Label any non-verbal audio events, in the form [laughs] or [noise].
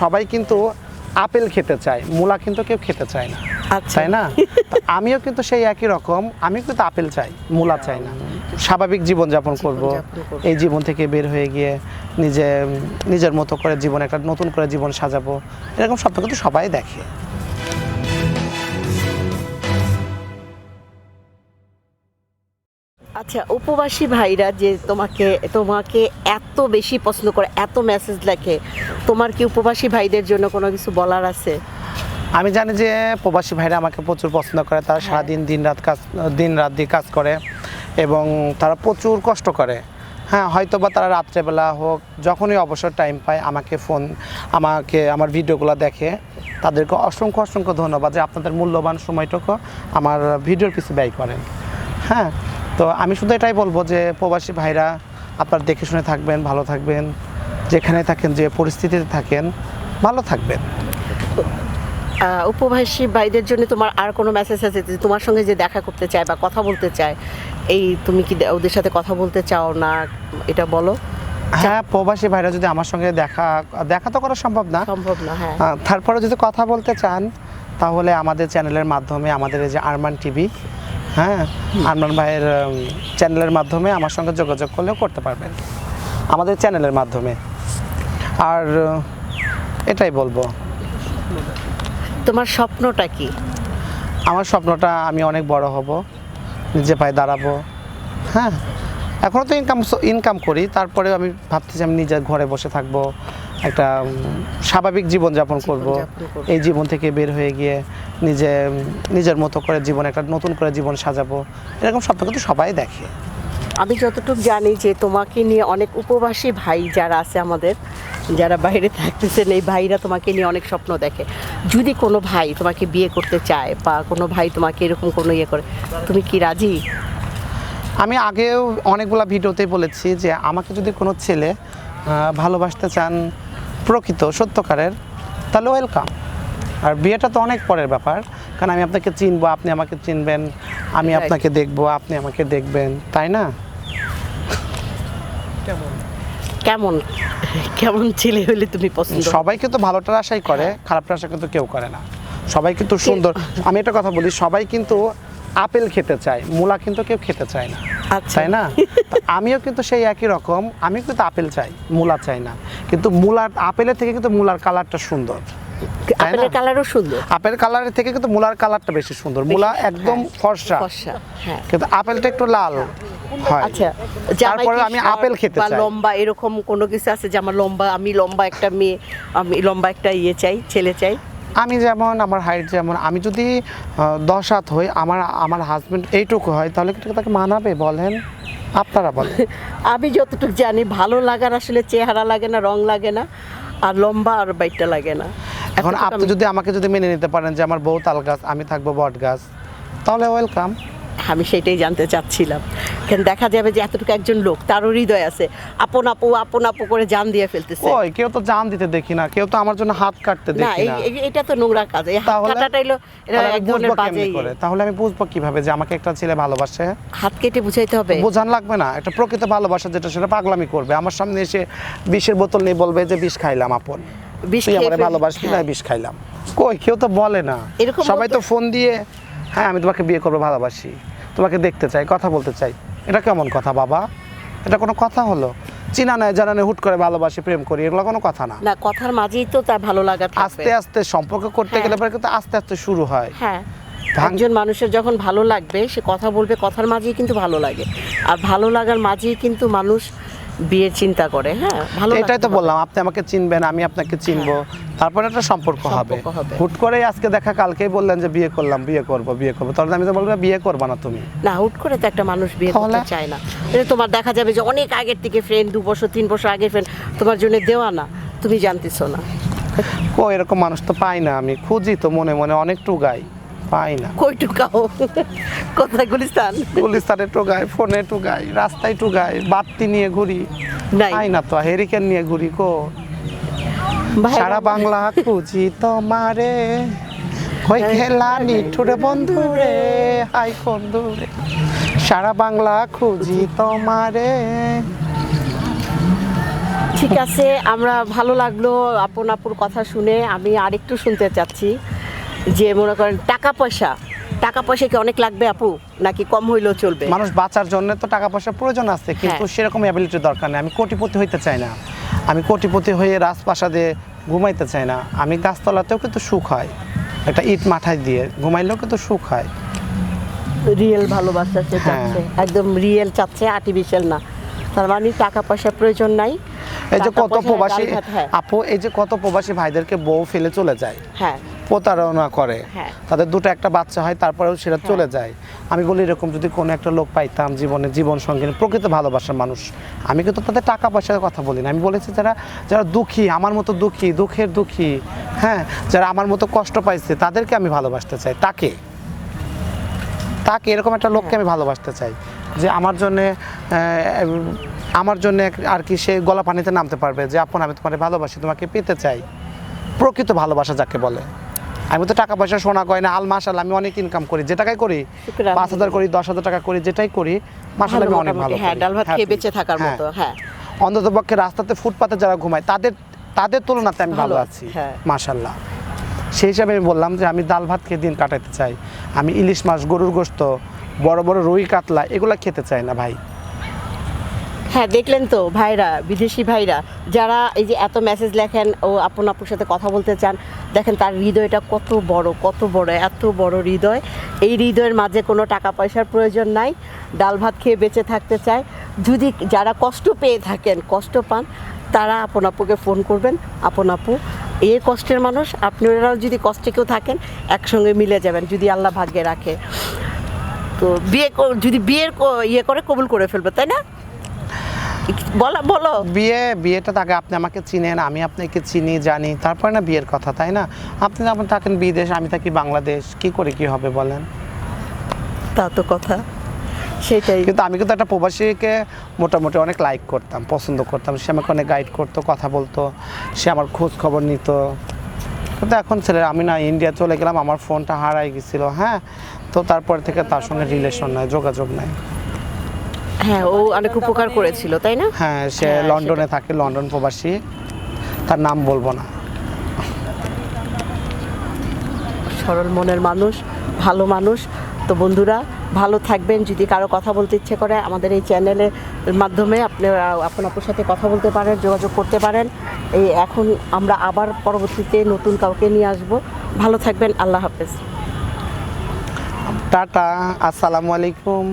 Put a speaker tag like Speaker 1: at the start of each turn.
Speaker 1: সবাই কিন্তু আপেল খেতে চায় মূলা কিন্তু কেউ খেতে চায় না।
Speaker 2: আচ্ছা।
Speaker 1: তাই না? আমিও কিন্তু সেই একই রকম আমি কিন্তু আপেল চাই মূলা চাই না। স্বাভাবিক জীবনযাপন করব
Speaker 2: করব।
Speaker 1: এই জীবন থেকে বের হয়ে গিয়ে নিজে নিজের মতো করে জীবন একটা নতুন করে জীবন সাজাবো এরকম স্বপ্ন কিন্তু সবাই দেখে।
Speaker 2: আচ্ছা উপবাসী ভাইরা যে তোমাকে তোমাকে এত বেশি পছন্দ করে এত মেসেজ লেখে তোমার কি উপবাসী ভাইদের জন্য কোনো কিছু বলার আছে?
Speaker 1: আমি জানি যে প্রবাসী ভাইরা আমাকে প্রচুর পছন্দ করে তারা সারাদিন দিন রাত কাজ দিন রাত দিয়ে কাজ করে এবং তারা প্রচুর কষ্ট করে। হ্যাঁ হয়তো বা তারা রাত্রেবেলা হোক যখনই অবসর টাইম পায় আমাকে ফোন আমাকে আমার ভিডিওগুলো দেখে তাদেরকে অসংখ্য অসংখ্য ধন্যবাদ যে আপনাদের মূল্যবান সময়টুকু আমার ভিডিওর পিছু ব্যয় করেন। হ্যাঁ তো আমি শুধু এটাই বলব যে প্রবাসী ভাইরা আপনারা দেখে শুনে থাকবেন ভালো থাকবেন যেখানে থাকেন যে পরিস্থিতিতে থাকেন ভালো থাকবেন।
Speaker 2: উপবাসী ভাইদের জন্য তোমার আর কোনো মেসেজ আছে যে তোমার সঙ্গে যে দেখা করতে চায় বা কথা বলতে চায় এই তুমি কি ওদের সাথে কথা বলতে চাও না? এটা বলো।
Speaker 1: হ্যাঁ প্রবাসী ভাইরা যদি আমার সঙ্গে দেখা দেখা তো করা সম্ভব না।
Speaker 2: সম্ভব না হ্যাঁ।
Speaker 1: তারপরে যদি কথা বলতে চান তাহলে আমাদের চ্যানেলের মাধ্যমে আমাদের এই যে আরমান টিভি হ্যাঁ আরমান ভাইয়ের চ্যানেলের মাধ্যমে আমার সঙ্গে যোগাযোগ করলেও করতে পারবেন। আমাদের চ্যানেলের মাধ্যমে। আর এটাই বলব।
Speaker 2: তোমার স্বপ্নটা কি?
Speaker 1: আমার স্বপ্নটা আমি অনেক বড় হব নিজে পায়ে দাঁড়াবো। হ্যাঁ এখনও তো ইনকাম ইনকাম করি তারপরে আমি ভাবতেছি আমি নিজের ঘরে বসে থাকব। একটা স্বাভাবিক জীবনযাপন করব। এই জীবন থেকে বের হয়ে গিয়ে নিজে নিজের মতো করে জীবন একটা নতুন করে জীবন সাজাবো। এরকম স্বপ্ন কিন্তু সবাই দেখে।
Speaker 2: আমি যতটুকু জানি যে তোমাকে নিয়ে অনেক উপবাসী ভাই যারা আছে আমাদের যারা বাইরে থাকতেছেন এই ভাইরা তোমাকে নিয়ে অনেক স্বপ্ন দেখে। যদি কোনো ভাই তোমাকে বিয়ে করতে চায় বা কোনো ভাই তোমাকে এরকম কোনো ইয়ে করে তুমি কি রাজি?
Speaker 1: আমি আগেও অনেকগুলা ভিডিওতে বলেছি যে আমাকে যদি কোনো ছেলে ভালোবাসতে চান প্রকৃত সত্যকারের তাহলে ওয়েলকাম আর বিয়েটা তো অনেক পরের ব্যাপার কারণ আমি আপনাকে চিনবো আপনি আমাকে চিনবেন আমি আপনাকে দেখব আপনি আমাকে দেখবেন তাই না?
Speaker 2: কেমন? কেমন? ছেলে হলে তুমি পছন্দ?
Speaker 1: সবাই কিন্তু ভালোটার আশাই করে খারাপটার আশা কিন্তু কেউ করে না। সবাই কিন্তু সুন্দর আমি একটা কথা বলি সবাই কিন্তু আপেল খেতে চায় মূলা কিন্তু কেউ খেতে চায় না। তাই না? আমিও কিন্তু সেই একই রকম। আমি কিন্তু আপেল চাই মূলা চাই না। কিন্তু মূলার আপেলের থেকে কিন্তু মূলার কালারটা সুন্দর।
Speaker 2: আপেলের কালারও সুন্দর।
Speaker 1: আপেল কালারের থেকে কিন্তু মূলার কালারটা বেশি সুন্দর। মূলা একদম ফর্সা।
Speaker 2: ফর্সা হ্যাঁ।
Speaker 1: কিন্তু আপেলটা একটু লাল
Speaker 2: আচ্ছা
Speaker 1: তারপরে আমি আপেল খেতে চাই।
Speaker 2: লম্বা এরকম কোনো কিছু আছে যে আমার লম্বা আমি লম্বা একটা মেয়ে আমি লম্বা একটা ইয়ে চাই ছেলে চাই?
Speaker 1: আমি যেমন আমার হাইট যেমন আমি যদি দশ হাত হই আমার আমার হাজব্যান্ড এইটুকু হয় তাহলে কি তাকে মানাবে? বলেন আপনারা বলেন। [laughs]
Speaker 2: আমি যতটুকু জানি ভালো লাগার আসলে চেহারা লাগে না রং লাগে না আর লম্বা আর বাইটটা লাগে না।
Speaker 1: এখন আপনি যদি আমাকে যদি মেনে নিতে পারেন যে আমার বউ তাল গাছ আমি থাকব বট গাছ তাহলে ওয়েলকাম
Speaker 2: আমি সেটাই জানতে চাচ্ছিলাম। কেন দেখা যাবে যে এতটুকু একজন লোক তারও হৃদয় আছে। আপন আপু আপন আপু করে জান দিয়ে ফেলতেছে।
Speaker 1: ওই কেউ তো জান দিতে দেখি না কেউ তো আমার জন্য হাত কাটতে দেখি না।
Speaker 2: এটা তো নোংরা কাজ। এই হাত? কাটাটা এটা এক ধরনের বাজে।
Speaker 1: করে? তাহলে আমি বুঝব কীভাবে যে আমাকে একটা ছেলে ভালোবাসে।
Speaker 2: হাত কেটে বুঝাইতে হবে।
Speaker 1: বোঝান লাগবে না একটা প্রকৃত ভালোবাসা যেটা সেটা পাগলামি করবে। আমার সামনে এসে বিষের বোতল নিয়ে বলবে যে বিষ খাইলাম আপন।
Speaker 2: বিষ খেয়ে ফেল-
Speaker 1: না
Speaker 2: হ্যাঁ।
Speaker 1: বিষ খাইলাম। কই কেউ তো বলে না।
Speaker 2: এরকম
Speaker 1: সবাই তো ফোন দিয়ে হ্যাঁ আমি তোমাকে বিয়ে করব ভালোবাসি। তোমাকে দেখতে চাই কথা বলতে চাই। এটা কেমন কথা বাবা? এটা কোনো কথা হলো? চিনা নাই জানা নেই হুট করে ভালোবাসি প্রেম করি এগুলো কোনো কথা না।
Speaker 2: না কথার মাঝেই তো তার ভালো লাগা
Speaker 1: আস্তে আস্তে সম্পর্ক করতে
Speaker 2: হ্যাঁ।
Speaker 1: গেলে পরে কিন্তু আস্তে আস্তে শুরু হয়।
Speaker 2: হ্যাঁ। একজন মানুষের যখন ভালো লাগবে সে কথা বলবে কথার মাঝেই কিন্তু ভালো লাগে। আর ভালো লাগার মাঝেই কিন্তু মানুষ বিয়ের চিন্তা করে হ্যাঁ ভালো
Speaker 1: এটাই তো বললাম আপনি আমাকে চিনবেন আমি আপনাকে চিনবো তারপরে একটা সম্পর্ক হবে। হুট করে আজকে দেখা কালকেই বললেন যে বিয়ে করলাম বিয়ে করব বিয়ে করব। তখন আমি তো বলব বিয়ে করবা না তুমি।
Speaker 2: না হুট করে তো একটা মানুষ বিয়ে করতে চায় না। এটা তোমার দেখা যাবে যে অনেক আগের থেকে ফ্রেন্ড দু বছর তিন বছর আগের ফ্রেন্ড তোমার জন্য দেওয়া না তুমি জানতেছো না।
Speaker 1: কো এরকম মানুষ তো পাই না আমি খুঁজি তো মনে মনে অনেক টুগাই পাই না।
Speaker 2: কই টুকাও কোথায় গুলিস্তান?
Speaker 1: গুলিস্তানে টুগাই ফোনে টুগাই রাস্তায় টুগাই বাত্তি নিয়ে ঘুরি।
Speaker 2: নাই।
Speaker 1: না তো হেরিকেন নিয়ে ঘুরি কো? সারা বাংলা খুঁজি তোমারে। হই খেলা নিঠুরে বন্ধু রে হাই বন্ধু রে। সারা বাংলা খুঁজি তোমারে।
Speaker 2: ঠিক আছে আমরা ভালো লাগল আপন আপুর কথা শুনে। আমি আরেকটু শুনতে চাচ্ছি। যে মনে করেন টাকা পয়সা টাকা পয়সা কি অনেক লাগবে আপু? নাকি কম হইলেও চলবে?
Speaker 1: মানুষ বাঁচার জন্য তো টাকা পয়সার প্রয়োজন আছে কিন্তু
Speaker 2: হ্যাঁ।
Speaker 1: সেরকম অ্যাবিলিটি দরকার নেই। আমি কোটিপতি হইতে চাই না। আমি কোটিপতি হয়ে রাজপ্রাসাদে ঘুমাইতে চাই না। আমি গাছতলাতেও কিন্তু সুখ হয়। একটা ইট মাথায় দিয়ে ঘুমাইলেও কিন্তু সুখ হয়।
Speaker 2: রিয়েল ভালোবাসা সে
Speaker 1: হ্যাঁ।
Speaker 2: চাচ্ছে। একদম রিয়েল চাচ্ছে আর্টিফিশিয়াল না। তার মানে টাকা পয়সার প্রয়োজন নাই।
Speaker 1: এই যে কত প্রবাসী
Speaker 2: হ্যাঁ।
Speaker 1: আপু এই যে কত প্রবাসী ভাইদেরকে বউ ফেলে চলে যায়।
Speaker 2: হ্যাঁ।
Speaker 1: প্রতারণা করে।
Speaker 2: হ্যাঁ।
Speaker 1: তাদের দুটো একটা বাচ্চা হয় তারপরেও সেটা চলে যায়। আমি বলি এরকম যদি কোনো একটা লোক পাইতাম জীবনে জীবন সঙ্গী প্রকৃত ভালোবাসার মানুষ আমি কিন্তু তাদের টাকা পয়সার কথা বলি না। আমি বলেছি যারা যারা দুঃখী আমার মতো দুঃখী দুঃখের দুঃখী হ্যাঁ যারা আমার মতো কষ্ট পাইছে তাদেরকে আমি ভালোবাসতে চাই। তাকে। তাকে এরকম একটা লোককে আমি ভালোবাসতে চাই যে আমার জন্যে আমার জন্য আর কি সে গলা পানিতে নামতে পারবে যে আপন আমি তোমাকে ভালোবাসি তোমাকে পেতে চাই। প্রকৃত ভালোবাসা যাকে বলে। আমি তো টাকা পয়সা সোনা কয় না আল মাসাল আমি অনেক ইনকাম করি। যে টাকাই করি পাঁচ হাজার করি দশ হাজার টাকা করি যেটাই করি মাসাল আমি অনেক ভালো
Speaker 2: হ্যাঁ ডাল ভাত খেয়ে বেঁচে থাকার
Speaker 1: হ্যাঁ।
Speaker 2: মতো হ্যাঁ।
Speaker 1: অন্তত পক্ষে রাস্তাতে ফুটপাতে যারা ঘুমায় তাদের তাদের তুলনাতে আমি ভালো আছি
Speaker 2: হ্যাঁ।
Speaker 1: মাশাল্লাহ সেই হিসাবে আমি বললাম যে আমি ডাল ভাত খেয়ে দিন কাটাতে চাই। আমি ইলিশ মাছ গরুর গোস্ত বড় বড় রুই কাতলা এগুলা খেতে চাই না ভাই।
Speaker 2: হ্যাঁ দেখলেন তো ভাইরা, বিদেশি ভাইরা, যারা এই যে এত মেসেজ লেখেন ও আপন আপুর সাথে কথা বলতে চান, দেখেন তার হৃদয়টা কত বড় কত বড়, এত বড় হৃদয়। এই হৃদয়ের মাঝে কোনো টাকা পয়সার প্রয়োজন নাই, ডাল ভাত খেয়ে বেঁচে থাকতে চায়। যদি যারা কষ্ট পেয়ে থাকেন, কষ্ট পান, তারা আপন আপুকে ফোন করবেন। আপন আপু এই কষ্টের মানুষ, আপনারাও যদি কষ্টে কেউ থাকেন, একসঙ্গে মিলে যাবেন, যদি আল্লাহ ভাগ্যে রাখে। তো বিয়ে যদি বিয়ের ইয়ে করে, কবুল করে ফেলবে, তাই না? বলো বলো।
Speaker 1: বিয়ে বিয়েটা তাকে আপনি আমাকে চিনেন আমি আপনাকে চিনি জানি। তারপরে না বিয়ের কথা তাই না? আপনি যেমন থাকেন বিদেশ আমি থাকি বাংলাদেশ কি করে কি হবে বলেন?
Speaker 2: তা তো কথা সেটাই।
Speaker 1: কিন্তু আমি কিন্তু একটা প্রবাসীকে মোটামুটি অনেক লাইক করতাম পছন্দ করতাম। সে আমাকে অনেক গাইড করতো কথা বলতো সে আমার খোঁজ খবর নিত। কিন্তু এখন ছেলে আমি না ইন্ডিয়া চলে গেলাম আমার ফোনটা হারাই গেছিল হ্যাঁ? তো তারপর থেকে তার সঙ্গে রিলেশন নাই যোগাযোগ নাই।
Speaker 2: হ্যাঁ ও অনেক উপকার করেছিল তাই না?
Speaker 1: হ্যাঁ সে
Speaker 2: হ্যাঁ,
Speaker 1: লন্ডনে থাকে লন্ডন প্রবাসী। তার নাম বলব না।
Speaker 2: সরল মনের মানুষ ভালো মানুষ। তো বন্ধুরা ভালো থাকবেন। যদি কারও কথা বলতে ইচ্ছে করে আমাদের এই চ্যানেলের মাধ্যমে আপনি আপন আপুর সাথে কথা বলতে পারেন যোগাযোগ করতে পারেন। এই এখন আমরা আবার পরবর্তীতে নতুন কাউকে নিয়ে আসব। ভালো থাকবেন। আল্লাহ হাফেজ।
Speaker 1: টাটা আসসালামু আলাইকুম।